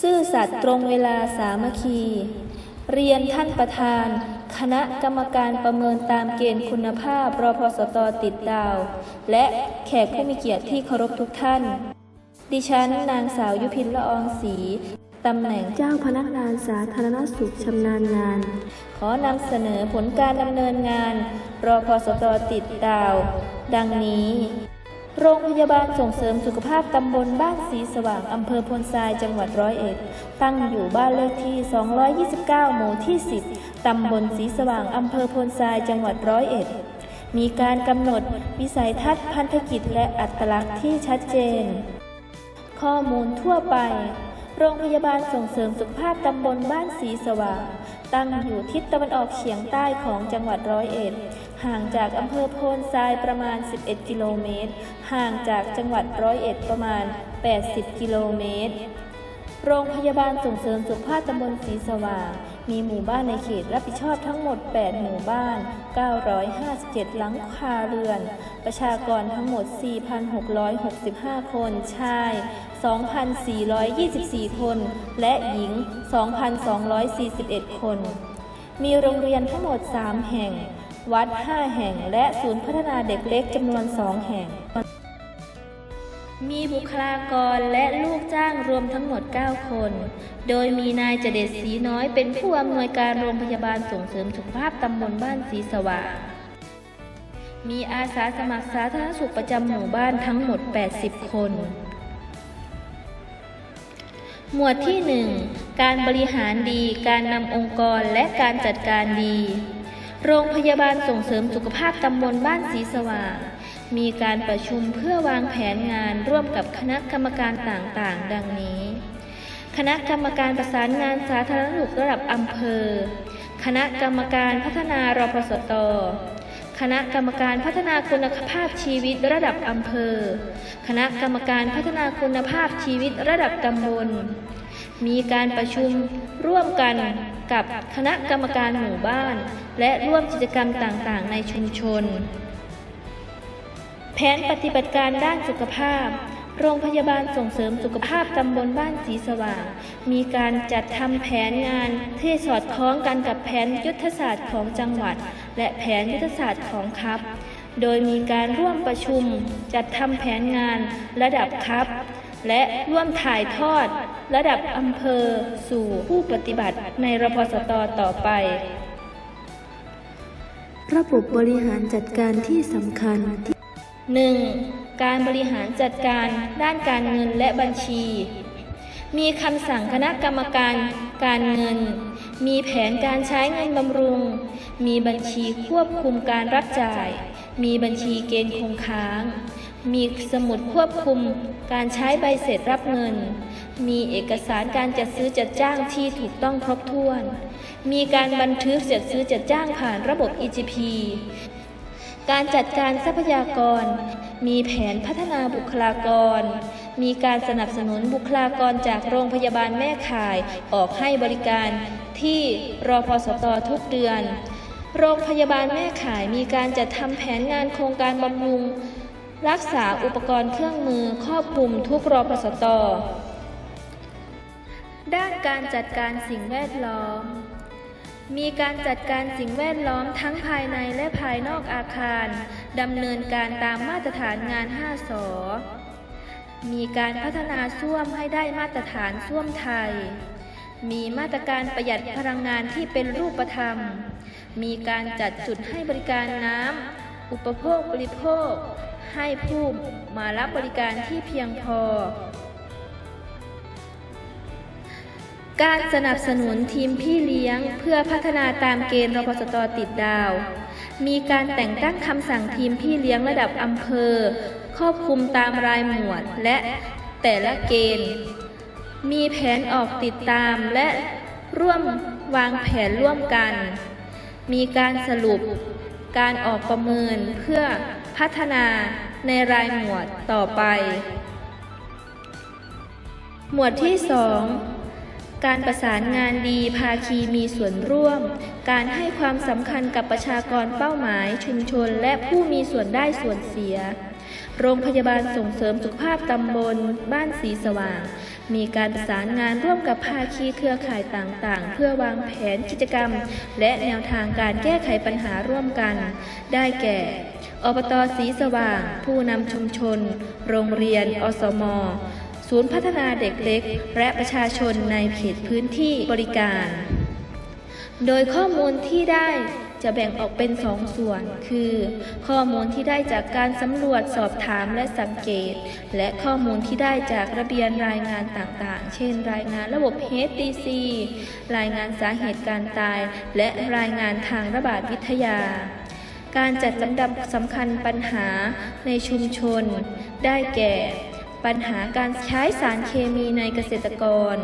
ซื่อสัตย์ตรงเวลาสามัคคี เรียนท่านประธาน คณะกรรมการประเมินตามเกณฑ์คุณภาพรพสตติดดาว และแขกผู้มีเกียรติที่เคารพทุกท่าน ดิฉันนางสาวยุพินละอองศรีตำแหน่งเจ้าพนักงานสาธารณสุขชำนาญงาน ขอนำเสนอผลการดำเนินงานรพสตติดดาว ดังนี้ โรงพยาบาลส่งเสริมสุขภาพตำบลบ้านสีสว่าง อำเภอพลทรายจังหวัดร้อยเอ็ด ตั้งอยู่บ้านเลขที่ 229 หมู่ที่ 10 ตำบลสีสว่าง อำเภอพลทรายจังหวัดร้อยเอ็ด มีการกำหนดวิสัยทัศน์พันธกิจและอัตลักษณ์ที่ชัดเจน ข้อมูลทั่วไป โรงพยาบาลส่งเสริมสุขภาพตำบลบ้านสีสว่าง ตั้งอยู่ทิศตะวันออกเฉียงใต้ของจังหวัดร้อยเอ็ด ห่างจากอำเภอโพนทรายประมาณ 11 กิโลเมตร ห่างจากจังหวัดร้อยเอ็ดประมาณ 80 กิโลเมตร โรงพยาบาลส่งเสริมสุขภาพตำบลศรีสว่าง มีหมู่บ้านในเขตรับผิดชอบทั้งหมด 8 หมู่บ้าน 957 หลังคาเรือน ประชากรทั้งหมด 4,665 คน ชาย 2,424 คน และหญิง 2,241 คน มีโรงเรียนทั้งหมด 3 แห่ง วัด 5 แห่ง และศูนย์พัฒนาเด็กเล็กจำนวน 2 แห่ง มีบุคลากรและลูกจ้างรวมทั้งหมด 9 คน โดยมีนายเจเดศรีน้อยเป็นผู้อำนวยการโรงพยาบาลส่งเสริมสุขภาพตำบลบ้านศรีสว่าง มีอาสาสมัครสาธารณสุขประจำหมู่บ้านทั้งหมด 80 คน หมวดที่ 1 การบริหารดี การนำองค์กรและการจัดการดี โรงพยาบาลส่งเสริมสุขภาพตำบลบ้านศรีสว่าง มีการประชุมเพื่อวางแผนงานร่วมกับคณะกรรมการต่างๆ ดังนี้ คณะกรรมการประสานงานสาธารณสุขระดับอำเภอ คณะกรรมการพัฒนารพสตคณะกรรมการพัฒนาคุณภาพชีวิตระดับอำเภอ คณะกรรมการพัฒนาคุณภาพชีวิตระดับตำบล มีการประชุมร่วมกันกับคณะกรรมการหมู่บ้าน และร่วมกิจกรรมต่างๆ ในชุมชน แผนปฏิบัติการด้านสุขภาพ โรงพยาบาลส่งเสริมสุขภาพตำบลบ้านสีสว่าง มีการจัดทำแผนงานที่สอดคล้องกันกับแผนยุทธศาสตร์ของจังหวัด และแผนยุทธศาสตร์ของครับ โดยมีการร่วมประชุม จัดทำแผนงานระดับครับ และร่วมถ่ายทอด ระดับอำเภอ สู่ผู้ปฏิบัติในรพสตต่อไประบบบริหารจัดการที่สำคัญที่ 1. การบริหารจัดการด้านการเงินและบัญชี มีคำสั่งคณะกรรมการการเงิน มีแผนการใช้เงินบำรุง มีบัญชีควบคุมการรับจ่าย มีบัญชีเกณฑ์คงค้าง มีสมุดควบคุมการใช้ใบเสร็จรับเงิน มีเอกสารการจัดซื้อจัดจ้างที่ถูกต้องครบถ้วน มีการบันทึกจัดซื้อจัดจ้างผ่านระบบ EGP การจัดการทรัพยากร มีแผนพัฒนาบุคลากร มีการสนับสนุนบุคลากรจากโรงพยาบาลแม่ข่ายออกให้บริการที่รอพสตทุกเดือน โรงพยาบาลแม่ข่ายมีการจัดทำแผนงานโครงการบำรุง รักษาอุปกรณ์เครื่องมือครอบคลุมทุกรอพสตด้านการจัดการสิ่งแวดล้อม มีการจัดการสิ่งแวดล้อมทั้งภายในและภายนอกอาคาร ดำเนินการตามมาตรฐานงาน 5สอมีการพัฒนาส้วมให้ได้มาตรฐานส้วมไทย มีมาตรการประหยัดพลังงานที่เป็นรูปธรรม มีการจัดจุดให้บริการน้ำ อุปโภคบริโภค ให้ผู้มารับบริการที่เพียงพอ การสนับสนุนทีมพี่เลี้ยงเพื่อพัฒนาตามเกณฑ์รพสตติดดาว มีการแต่งตั้งคำสั่งทีมพี่เลี้ยงระดับอำเภอ ครอบคลุมตามรายหมวดและแต่ละเกณฑ์ มีแผนออกติดตามและร่วมวางแผนร่วมกัน มีการสรุป การออกประเมินเพื่อพัฒนาในรายหมวดต่อไป หมวดที่ 2 การประสานงานดีภาคีมีส่วนร่วม การให้ความสำคัญกับประชากรเป้าหมาย ชุมชนและผู้มีส่วนได้ส่วนเสีย โรงพยาบาลส่งเสริมสุขภาพตำบล บ้านสีสว่าง มีการประสานงานร่วมกับภาคีเครือข่ายต่างๆ เพื่อวางแผนกิจกรรม และแนวทางการแก้ไขปัญหาร่วมกัน ได้แก่อบตสีสว่าง ผู้นำชุมชน โรงเรียน อสม ศูนย์พัฒนาเด็กเล็ก และประชาชนในเขตพื้นที่บริการ โดยข้อมูลที่ได้จะแบ่งออกเป็นสองส่วน คือ ข้อมูลที่ได้จากการสำรวจสอบถามและสังเกต และข้อมูลที่ได้จากระเบียนรายงานต่างๆ เช่น รายงานระบบ HDC รายงานสาเหตุการตาย และรายงานทางระบาดวิทยา การจัดลำดับสำคัญปัญหาในชุมชน ได้แก่ ปัญหาการใช้สารเคมีในเกษตรกร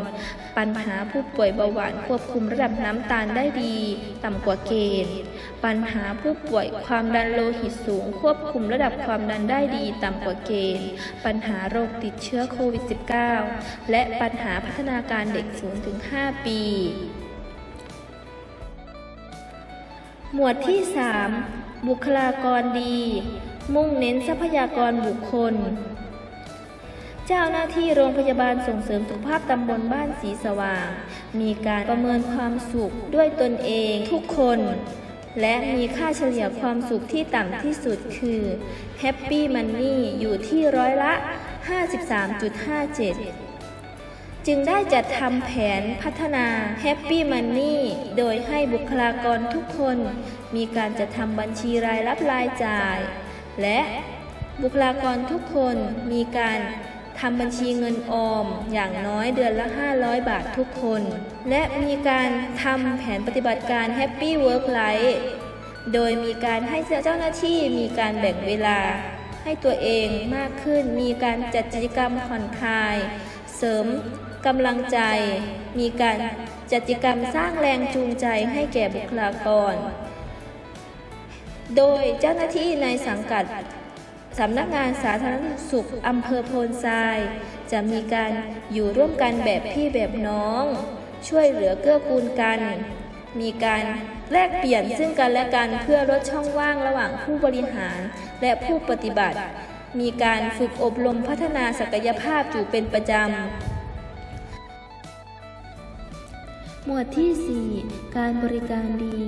ปัญหาผู้ป่วยเบาหวานควบคุมระดับน้ำตาลได้ดี ต่ำกว่าเกณฑ์ ปัญหาผู้ป่วยความดันโลหิตสูง ควบคุมระดับความดันได้ดี ต่ำกว่าเกณฑ์ ปัญหาโรคติดเชื้อโควิด -19 และปัญหาพัฒนาการเด็ก 0-5 ปี หมวดที่ 3 บุคลากรดี มุ่งเน้นทรัพยากรบุคคล เจ้าหน้าที่โรงพยาบาลส่งเสริมสุขภาพตำบลบ้านสีสว่าง มีการประเมินความสุขด้วยตนเองทุกคน และมีค่าเฉลี่ยความสุขที่ต่ำที่สุดคือ Happy Money อยู่ที่ร้อยละ 53.57จึงได้จัดทำแผนพัฒนา Happy Money โดยให้บุคลากรทุกคนมีการจัดทำบัญชีรายรับรายจ่าย และบุคลากรทุกคนมีการ ทำบัญชีเงินออมอย่างน้อยเดือนละ 500 บาททุกคน และมีการทำแผนปฏิบัติการ Happy Work Life โดยมีการให้เจ้าหน้าที่มีการแบ่งเวลา ให้ตัวเองมากขึ้น มีการจัดกิจกรรมผ่อนคลาย เสริมกำลังใจ มีการจัดกิจกรรมสร้างแรงจูงใจให้แก่บุคลากร โดยเจ้าหน้าที่ในสังกัด สำนักงานสาธารณสุขอำเภอโพนทราย จะมีการอยู่ร่วมกันแบบพี่แบบน้อง ช่วยเหลือเกื้อกูลกัน มีการแลกเปลี่ยนซึ่งกันและกันเพื่อลดช่องว่างระหว่างผู้บริหารและผู้ปฏิบัติ มีการฝึกอบรมพัฒนาศักยภาพอยู่เป็นประจำ หมวดที่ 4 การบริการดี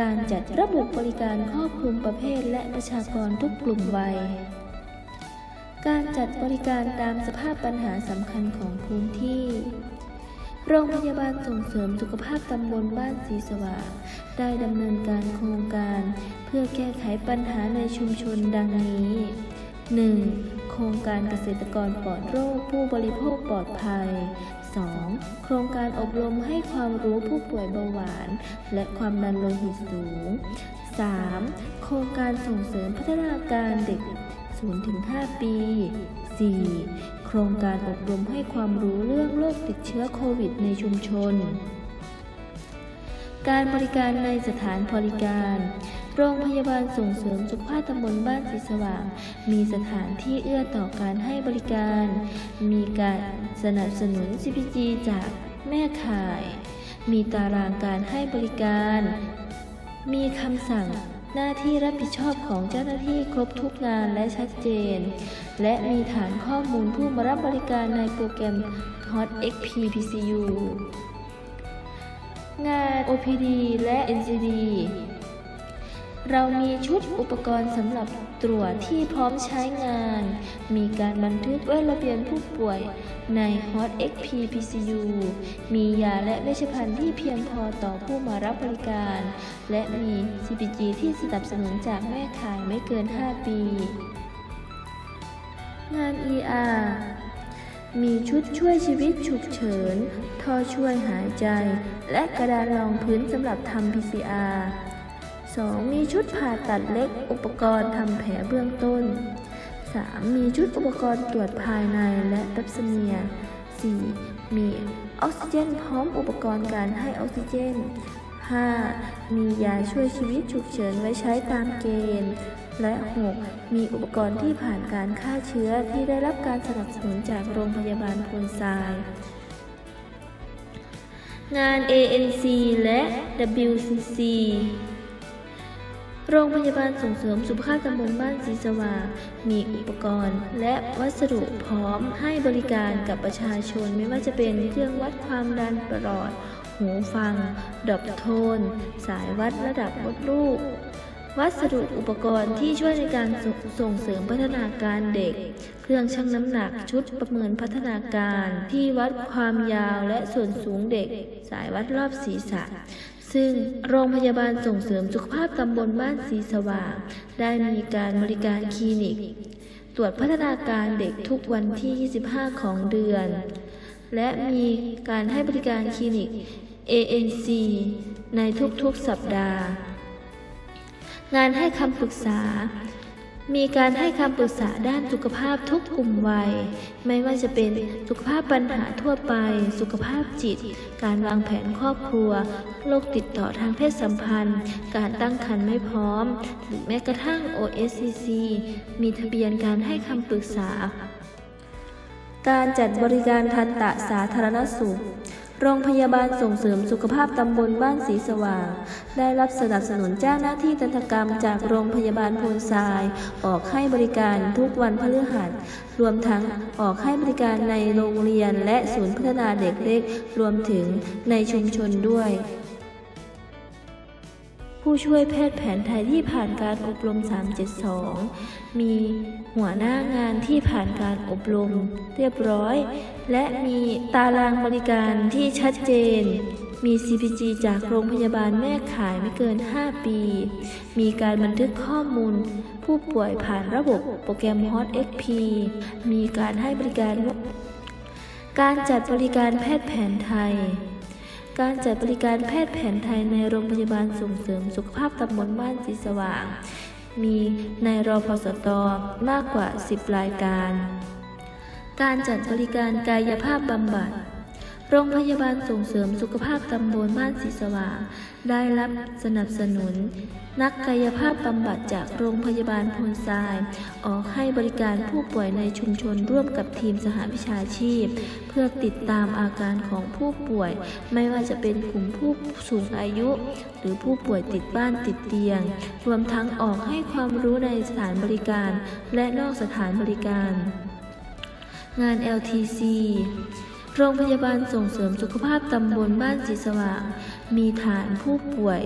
การจัดระบบบริการครอบคลุมประเภทและประชากรทุกกลุ่มวัย การจัดบริการตามสภาพปัญหาสำคัญของพื้นที่ โรงพยาบาลส่งเสริมสุขภาพตำบลบ้านสีสว่างได้ดำเนินการโครงการ เพื่อแก้ไขปัญหาในชุมชนดังนี้ 1. โครงการเกษตรกรปลอดโรคผู้บริโภคปลอดภัย 2. โครงการอบรมให้ความรู้ผู้ป่วยเบาหวาน และความดันโลหิตสูง 3. โครงการส่งเสริมพัฒนาการเด็ก 0-5 ปี 4. โครงการอบรมให้ความรู้เรื่องโรคติดเชื้อโควิดในชุมชน การบริการในสถานบริการ โรงพยาบาลส่งเสริมสุขภาพตำบลบ้านสีสว่าง มีสถานที่เอื้อต่อการให้บริการ มีการสนับสนุน CPG จากแม่ข่าย มีตารางการให้บริการ มีคำสั่งหน้าที่รับผิดชอบของเจ้าหน้าที่ครบทุกงานและชัดเจน และมีฐานข้อมูลผู้มารับบริการในโปรแกรม Hot XP PCU งาน OPD และ NCD เรามีชุดอุปกรณ์สำหรับตรวจที่พร้อมใช้งาน มีการบันทึกไว้ระเบียนผู้ป่วยใน Hot XP PCU มียาและเวชภัณฑ์ที่เพียงพอต่อผู้มารับบริการ และมี CPG ที่สนับสนุนจากแม่ขายไม่เกิน 5 ปี งาน ER มีชุดช่วยชีวิตฉุกเฉิน ท่อช่วยหายใจ และกระดานรองพื้นสำหรับทำ PCR 2. มีชุดผ่าตัดเล็ก อุปกรณ์ทำแผลเบื้องต้น 3. มีชุดอุปกรณ์ตรวจภายในและแปปสเมีย 4. มีออกซิเจนพร้อมอุปกรณ์การให้ออกซิเจน 5. มียาช่วยชีวิตฉุกเฉินไว้ใช้ตามเกณฑ์ และ 6. มีอุปกรณ์ที่ผ่านการฆ่าเชื้อที่ได้รับการสนับสนุนจากโรงพยาบาลพลทราย งาน ANC และ WCC โรงพยาบาลส่งเสริมสุขภาพตำบลบ้านศรีสว่างมีอุปกรณ์ และวัสดุพร้อมให้บริการกับประชาชนไม่ว่าจะเป็นเครื่องวัดความดันประหลอด หูฟัง ดอบโทน สายวัดระดับมดลูก วัสดุอุปกรณ์ที่ช่วยในการสส่งเสริมพัฒนาการเด็ก เครื่องชั่งน้ำหนักชุดประเมินพัฒนาการ ที่วัดความยาวและส่วนสูงเด็ก สายวัดรอบศีรษะ ซึ่งโรงพยาบาลส่งเสริมสุขภาพตำบลบ้านศรีสว่าง ได้มีการบริการคลินิก ตรวจพัฒนาการเด็กทุกวันที่ 25 ของเดือน และมีการให้บริการคลินิก ANC ในทุกๆสัปดาห์ งานให้คำปรึกษา มีการให้คำปรึกษาด้านสุขภาพทุกกลุ่มวัย ไม่ว่าจะเป็นสุขภาพปัญหาทั่วไป สุขภาพจิต การวางแผนครอบครัว โรคติดต่อทางเพศสัมพันธ์ การตั้งครรภ์ไม่พร้อม หรือแม้กระทั่ง OSCC มีทะเบียนการให้คำปรึกษา การจัดบริการทันตะสาธารณสุข โรงพยาบาลส่งเสริมสุขภาพตำบลบ้านศรีสว่าง ได้รับสนับสนุนเจ้าหน้าที่ตันตกรรมจากโรงพยาบาลโพนทราย ออกให้บริการทุกวันพฤหัส รวมทั้งออกให้บริการในโรงเรียนและศูนย์พัฒนาเด็กเล็ก รวมถึงในชุมชนด้วย ผู้ช่วยแพทย์แผนไทยที่ผ่านการอบรม 372 มีหัวหน้างานที่ผ่านการอบรมเรียบร้อย และมีตารางบริการที่ชัดเจน มี CPG จากโรงพยาบาลแม่ขายไม่เกิน 5 ปี มีการบันทึกข้อมูล ผู้ป่วยผ่านระบบโปรแกรม Hot XP มีการให้บริการ การจัดบริการแพทย์แผนไทย การจัดบริการแพทย์แผนไทยในโรงพยาบาลส่งเสริมสุขภาพตำบลบ้านจีสว่าง มีในรอพสตมากกว่า 10 รายการ การจัดบริการกายภาพบำบัด โรงพยาบาลส่งเสริมสุขภาพตำบลบ้านศรีสว่าง ได้รับสนับสนุน นักกายภาพบำบัดจากโรงพยาบาลพลทราย ออกให้บริการผู้ป่วยในชุมชนร่วมกับทีมสหวิชาชีพ เพื่อติดตามอาการของผู้ป่วย ไม่ว่าจะเป็นกลุ่มผู้สูงอายุ หรือผู้ป่วยติดบ้านติดเตียง รวมทั้งออกให้ความรู้ในสถานบริการ และนอกสถานบริการ งาน LTC โรงพยาบาลส่งเสริมสุขภาพตำบลบ้านศรีสว่าง มีฐานผู้ป่วย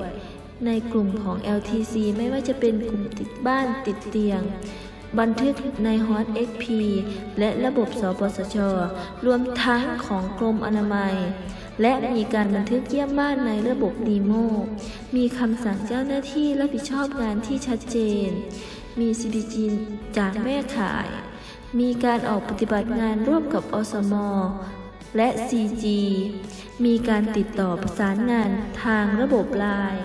ในกลุ่มของ LTC ไม่ว่าจะเป็นกลุ่มติดบ้านติดเตียง บันทึกใน Hot XP และระบบสปสช รวมทั้งของกรมอนามัย และมีการบันทึกเยี่ยมบ้านในระบบดีโม มีคำสั่งเจ้าหน้าที่รับผิดชอบงานที่ชัดเจน มี CPG จากแม่ขาย มีการออกปฏิบัติงานร่วมกับอสม และ CG มีการติดต่อประสานงานทางระบบไลน์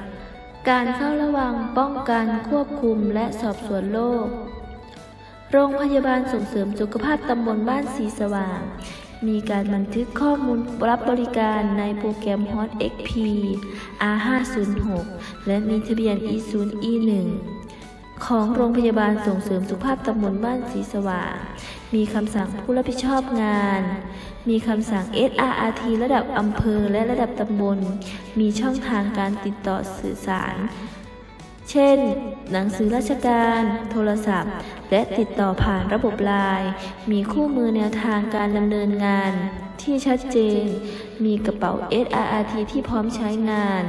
การเฝ้าระวังป้องกันควบคุมและสอบสวนโรค โรงพยาบาลส่งเสริมสุขภาพตำบลบ้านศรีสว่าง มีการบันทึกข้อมูลรับบริการในโปรแกรม Hot XP R506 และมีทะเบียน E0 E1 ของโรงพยาบาลส่งเสริมสุขภาพตำบลบ้านศรีสว่าง มีคำสั่งผู้รับผิดชอบงาน มีคำสั่ง SRRT ระดับอำเภอและระดับตำบล มีช่องทางการติดต่อสื่อสาร เช่น หนังสือราชการ โทรศัพท์ และติดต่อผ่านระบบไลน์มีคู่มือแนวทางการดำเนินงาน ที่ชัดเจน มีกระเป๋า SRRT ที่พร้อมใช้งาน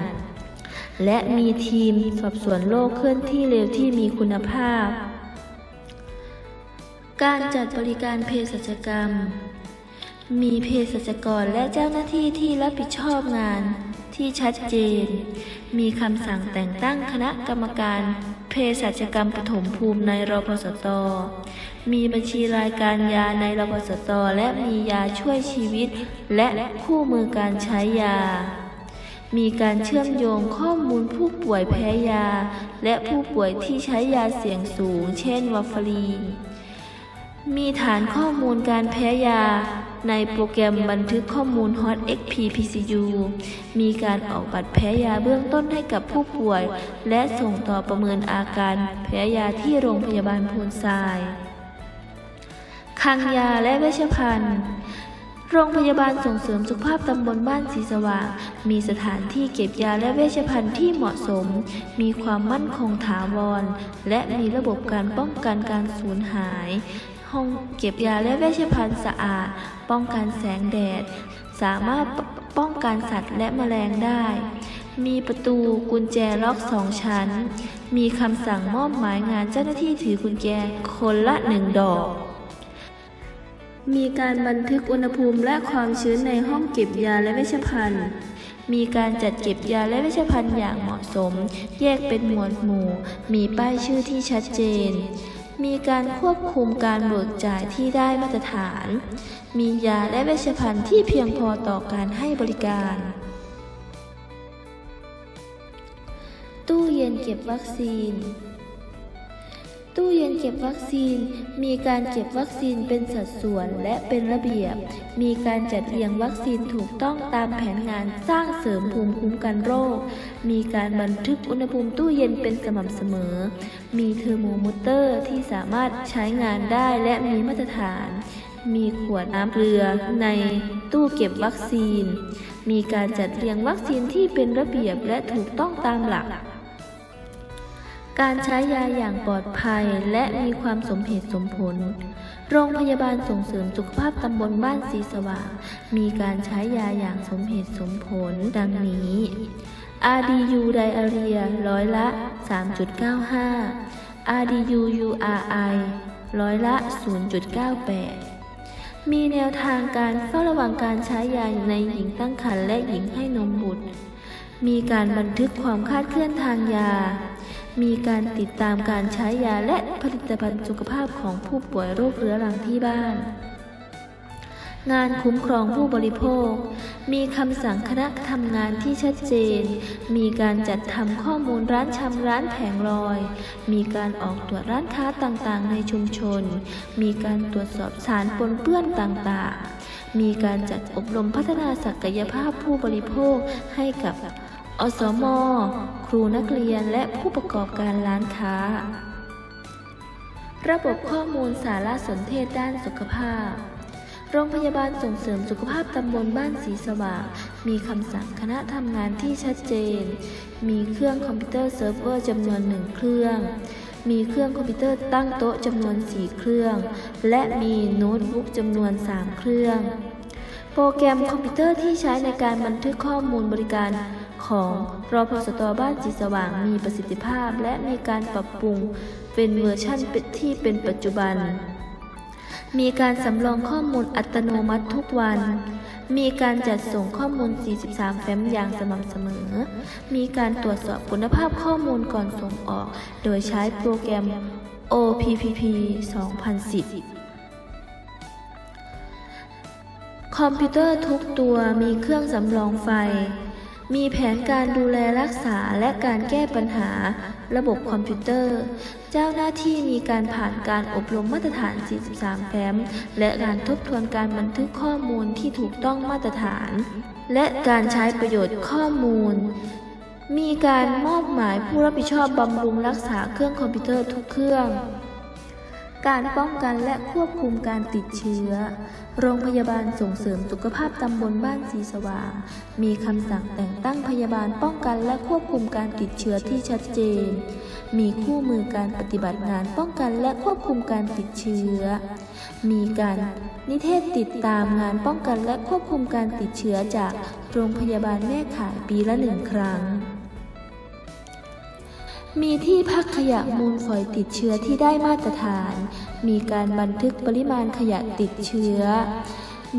และมีทีมสอบสวนโลกเคลื่อนที่เร็วที่มีคุณภาพการจัดบริการเภสัชกรรม มีเภสัชกรและเจ้าหน้าที่ที่รับผิดชอบงานที่ชัดเจน มีคำสั่งแต่งตั้งคณะกรรมการเภสัชกรรมปฐมภูมิในรพสต มีบัญชีรายการยาในรพสต และมียาช่วยชีวิต และคู่มือการใช้ยา มีการเชื่อมโยงข้อมูลผู้ป่วยแพ้ยา และผู้ป่วยที่ใช้ยาเสี่ยงสูง เช่นวาฟารีนมีฐานข้อมูลการแพ้ยา ในโปรแกรมบันทึกข้อมูล Hot XP PCU มีการออกบัตรแพ้ยาเบื้องต้นให้กับผู้ป่วย และส่งต่อประเมินอาการแพ้ยาที่โรงพยาบาลพูนทรายคลังยาและเวชภัณฑ์ โรงพยาบาลส่งเสริมสุขภาพตำบลบ้านสีสว่าง มีสถานที่เก็บยาและเวชภัณฑ์ที่เหมาะสม มีความมั่นคงถาวร และมีระบบการป้องกันการสูญหาย ห้องเก็บยาและเวชภัณฑ์สะอาด ป้องกันแสงแดด สามารถป้องกันสัตว์และแมลงได้ มีประตูกุญแจล็อกสองชั้น มีคำสั่งมอบหมายงานเจ้าหน้าที่ถือกุญแจคนละหนึ่งดอก มีการบันทึกอุณหภูมิและความชื้นในห้องเก็บยาและเวชภัณฑ์มีการจัดเก็บยาและเวชภัณฑ์อย่างเหมาะสม แยกเป็นหมวดหมู่ มีป้ายชื่อที่ชัดเจน มีการควบคุมการเบิกจ่ายที่ได้มาตรฐาน มียาและเวชภัณฑ์ที่เพียงพอต่อการให้บริการ ตู้เย็นเก็บวัคซีน ตู้เย็นเก็บวัคซีน มีการเก็บวัคซีนเป็นสัดส่วนและเป็นระเบียบ มีการจัดเรียงวัคซีนถูกต้องตามแผนงานสร้างเสริมภูมิคุ้มกันโรค มีการบันทึกอุณหภูมิตู้เย็นเป็นสม่ำเสมอ มีเทอร์โมมิเตอร์ที่สามารถใช้งานได้และมีมาตรฐาน มีขวดน้ำเกลือในตู้เก็บวัคซีน มีการจัดเรียงวัคซีนที่เป็นระเบียบและถูกต้องตามหลัก การใช้ยาอย่างปลอดภัยและมีความสมเหตุสมผล โรงพยาบาลส่งเสริมสุขภาพตำบลบ้านสีสว่าง มีการใช้ยาอย่างสมเหตุสมผล ดังนี้ RDU ไดอาเรียร้อยละ 3.95 RDU URI ร้อยละ 0.98มีแนวทางการเฝ้าระวังการใช้ยาในหญิงตั้งครรภ์และหญิงให้นมบุตร มีการบันทึกความคาดเคลื่อนทางยา มีการติดตามการใช้ยาและผลิตภัณฑ์สุขภาพของผู้ป่วยโรคเรื้อรังที่บ้าน งานคุ้มครองผู้บริโภค มีคำสั่งคณะทำงานที่ชัดเจน มีการจัดทำข้อมูลร้านชำร้านแผงลอย มีการออกตรวจร้านค้าต่างๆ ในชุมชน มีการตรวจสอบสารปนเปื้อนต่างๆ มีการจัดอบรมพัฒนาศักยภาพผู้บริโภคให้กับ อสม ครูนักเรียนและผู้ประกอบการร้านค้า ระบบข้อมูลสารสนเทศด้านสุขภาพ โรงพยาบาลส่งเสริมสุขภาพตำบลบ้านสีสว่าง มีคำสั่งคณะทำงานที่ชัดเจน มีเครื่องคอมพิวเตอร์เซิร์ฟเวอร์จำนวนหนึ่งเครื่อง มีเครื่องคอมพิวเตอร์ตั้งโต๊ะจำนวน 4 เครื่อง และมีโน้ตบุ๊กจำนวน 3 เครื่อง โปรแกรมคอมพิวเตอร์ที่ใช้ในการบันทึกข้อมูลบริการ ของรอพสตบ้านสีสว่างมีประสิทธิภาพ และมีการปรับปรุงเป็นเวอร์ชั่นที่เป็นปัจจุบัน มีการสำรองข้อมูลอัตโนมัติทุกวัน มีการจัดส่งข้อมูล 43 แฟ้มอย่างสม่ำเสมอ มีการตรวจสอบคุณภาพข้อมูลก่อนส่งออก โดยใช้โปรแกรม OPPP 2010คอมพิวเตอร์ทุกตัวมีเครื่องสำรองไฟ มีแผนการดูแลรักษาและการแก้ปัญหา ระบบคอมพิวเตอร์ เจ้าหน้าที่มีการผ่านการอบรมมาตรฐาน 43 แฟ้ม และการทบทวนการบันทึกข้อมูลที่ถูกต้องมาตรฐาน และการใช้ประโยชน์ข้อมูล มีการมอบหมายผู้รับผิดชอบบำรุงรักษาเครื่องคอมพิวเตอร์ทุกเครื่อง การป้องกันและควบคุมการติดเชื้อ โรงพยาบาลส่งเสริมสุขภาพตำบลบ้านสีสว่าง มีคำสั่งแต่งตั้งพยาบาลป้องกันและควบคุมการติดเชื้อที่ชัดเจน มีคู่มือการปฏิบัติงานป้องกันและควบคุมการติดเชื้อ มีการนิเทศติดตามงานป้องกันและควบคุมการติดเชื้อจากโรงพยาบาลแม่ข่ายปีละหนึ่งครั้ง มีที่พักขยะมูลฝอยติดเชื้อที่ได้มาตรฐาน มีการบันทึกปริมาณขยะติดเชื้อ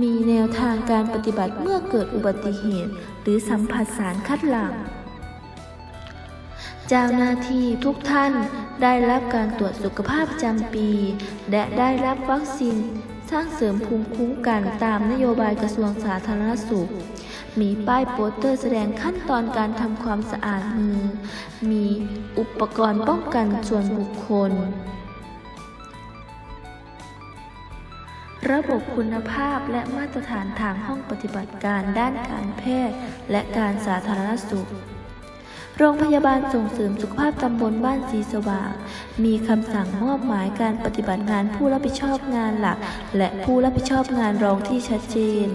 มีแนวทางการปฏิบัติเมื่อเกิดอุบัติเหตุ หรือสัมผัสสารคัดหลั่ง เจ้าหน้าที่ทุกท่านได้รับการตรวจสุขภาพประจำปี และได้รับวัคซีนสร้างเสริมภูมิคุ้มกันตามนโยบายกระทรวงสาธารณสุข มีป้ายโปสเตอร์แสดงขั้นตอนการทำความสะอาดมือ มีอุปกรณ์ป้องกันส่วนบุคคล ระบบคุณภาพและมาตรฐานทางห้องปฏิบัติการด้านการแพทย์และการสาธารณสุข โรงพยาบาลส่งเสริมสุขภาพตำบลบ้านสีสว่าง มีคำสั่งมอบหมายการปฏิบัติงานผู้รับผิดชอบงานหลัก และผู้รับผิดชอบงานรองที่ชัดเจน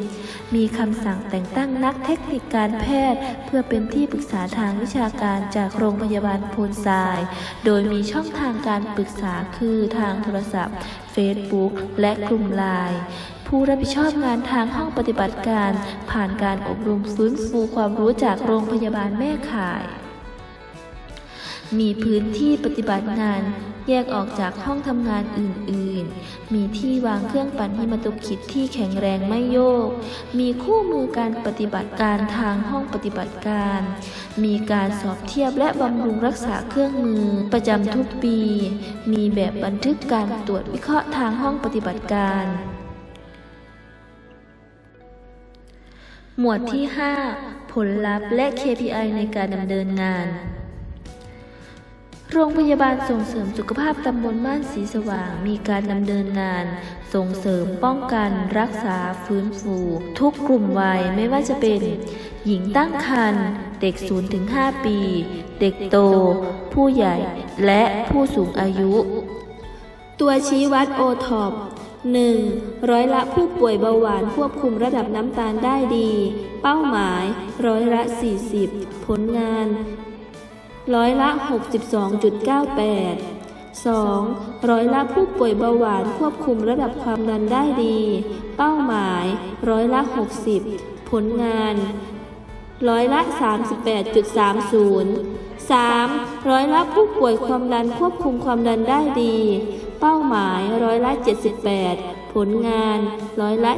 มีคำสั่งแต่งตั้งนักเทคนิคการแพทย์ เพื่อเป็นที่ปรึกษาทางวิชาการจากโรงพยาบาลโพนทราย โดยมีช่องทางการปรึกษาคือทางโทรศัพท์ Facebook และกลุ่มไลน์ผู้รับผิดชอบงานทางห้องปฏิบัติการ ผ่านการอบรมฟื้นฟูความรู้จากโรงพยาบาลแม่ข่าย มีพื้นที่ปฏิบัติงานแยกออกจากห้องทำงานอื่นๆ มีที่วางเครื่องปั่นหิมะตุกิจที่แข็งแรงไม่โยก มีคู่มือการปฏิบัติการทางห้องปฏิบัติการ มีการสอบเทียบและบำรุงรักษาเครื่องมือประจำทุกปี มีแบบบันทึกการตรวจวิเคราะห์ทางห้องปฏิบัติการ หมวดที่ 5 ผลลัพธ์และ KPI ในการดำเนินงาน โรงพยาบาลส่งเสริมสุขภาพตำบลบ้านสีสว่าง มีการดำเนินงาน ส่งเสริมป้องกัน รักษาฟื้นฟู ทุกกลุ่มวัยไม่ว่าจะเป็น หญิงตั้งครรภ์เด็ก 0-5 ปี เด็กโต ผู้ใหญ่และผู้สูงอายุ ตัวชี้วัดโอท็อป 1. ร้อยละผู้ป่วยเบาหวานควบคุมระดับน้ำตาลได้ดี เป้าหมาย ร้อยละ 40 ผลงาน ร้อยละ 62.98 2. ร้อยละผู้ป่วยเบาหวานควบคุมระดับความดันได้ดี เป้าหมาย ร้อยละ 60 ผลงาน ร้อยละ 38.30 3. ร้อยละผู้ป่วยความดันควบคุมความดันได้ดี เป้าหมายร้อยละ 78 ผลงานร้อยละ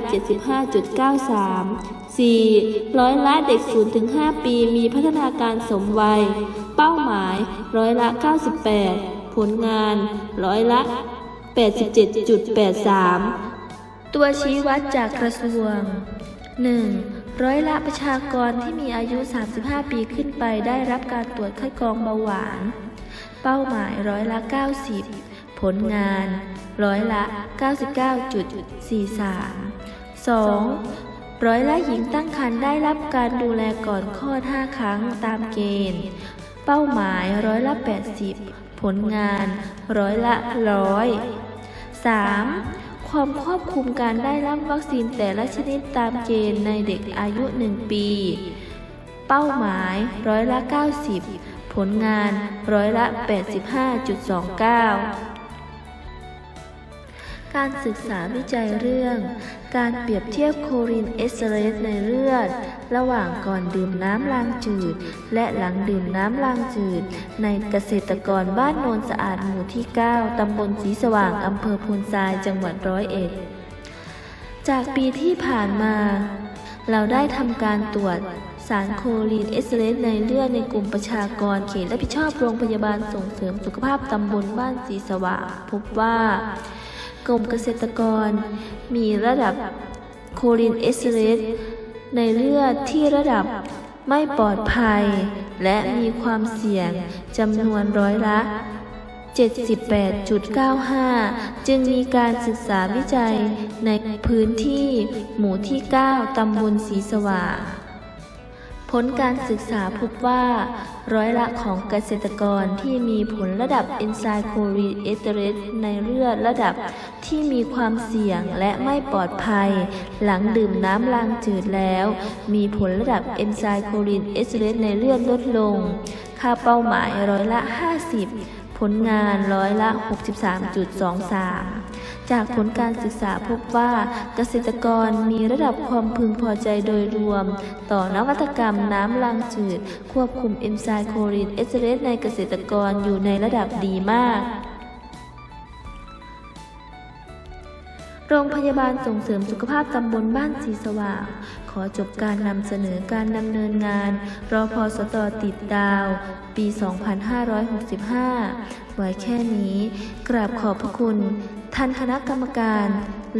75.93 4. ร้อยละเด็ก 0-5 ปีมีพัฒนาการสมวัย เป้าหมายร้อยละ 98 ผลงานร้อยละ 87.83 ตัวชี้วัดจากกระทรวง 1. ร้อยละประชากรที่มีอายุ 35 ปีขึ้นไปได้รับการตรวจคัดกรองเบาหวาน เป้าหมายร้อยละ 90 ผลงาน ร้อยละ 99.43 2. ร้อยละหญิงตั้งครรภ์ได้รับการดูแลก่อนคลอด 5 ครั้งตามเกณฑ์ เป้าหมายร้อยละ 80 ผลงานร้อยละร้อย 3. ความครอบคลุมการได้รับวัคซีนแต่ละชนิดตามเกณฑ์ในเด็กอายุ 1 ปี เป้าหมายร้อยละ 90ผลงานร้อยละ 85.29 การศึกษาวิจัยเรื่อง การเปรียบเทียบโคลินเอสเตอเรสในเลือด ระหว่างก่อนดื่มน้ำลางจืด และหลังดื่มน้ำลางจืด ในเกษตรกรบ้านโนนสะอาดหมู่ที่ 9 ตำบลสีสว่างอำเภอพูนทรายจังหวัดร้อยเอ็ด จากปีที่ผ่านมา เราได้ทำการตรวจสารโคลีนเอสเตอเรสในเลือดในกลุ่มประชากรเขตรับผิดชอบโรงพยาบาลส่งเสริมสุขภาพตำบลบ้านสีสว่างพบว่า กลุ่มเกษตรกร มีระดับโคลินเอสเตอเรสในเลือดที่ระดับไม่ปลอดภัย และมีความเสี่ยงจำนวนร้อยละ 78.95 จึงมีการศึกษาวิจัยในพื้นที่หมู่ที่ 9 ตำบลศรีสว่าง ผลการศึกษาพบว่า ร้อยละของเกษตรกรที่มีผลระดับเอนไซม์โคลีเอสเตอเรสในเลือดระดับที่มีความเสี่ยงและไม่ปลอดภัย หลังดื่มน้ำลางจืดแล้ว มีผลระดับเอนไซม์โคลีเอสเตอเรสในเลือดลดลง ค่าเป้าหมายร้อยละ 50 ผลงานร้อยละ 63.23 จากผลการศึกษาพบว่าเกษตรกรมีระดับความพึงพอใจโดยรวม ต่อนวัตกรรมน้ำลางจืด ควบคุมเอนไซม์โคลีนเอสเรสในเกษตรกรอยู่ในระดับดีมากโรงพยาบาลส่งเสริมสุขภาพตำบลบ้านสีสว่าง ขอจบการนำเสนอการดำเนินงาน รอพอสตติดดาว ปี 2565 ไว้แค่นี้ กราบขอบพระคุณ ท่านคณะกรรมการ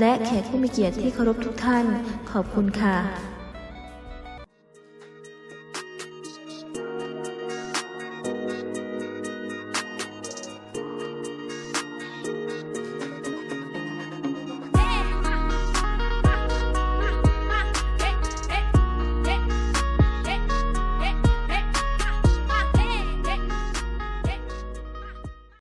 และแขกผู้มีเกียรติที่เคารพทุกท่าน ขอบคุณค่ะ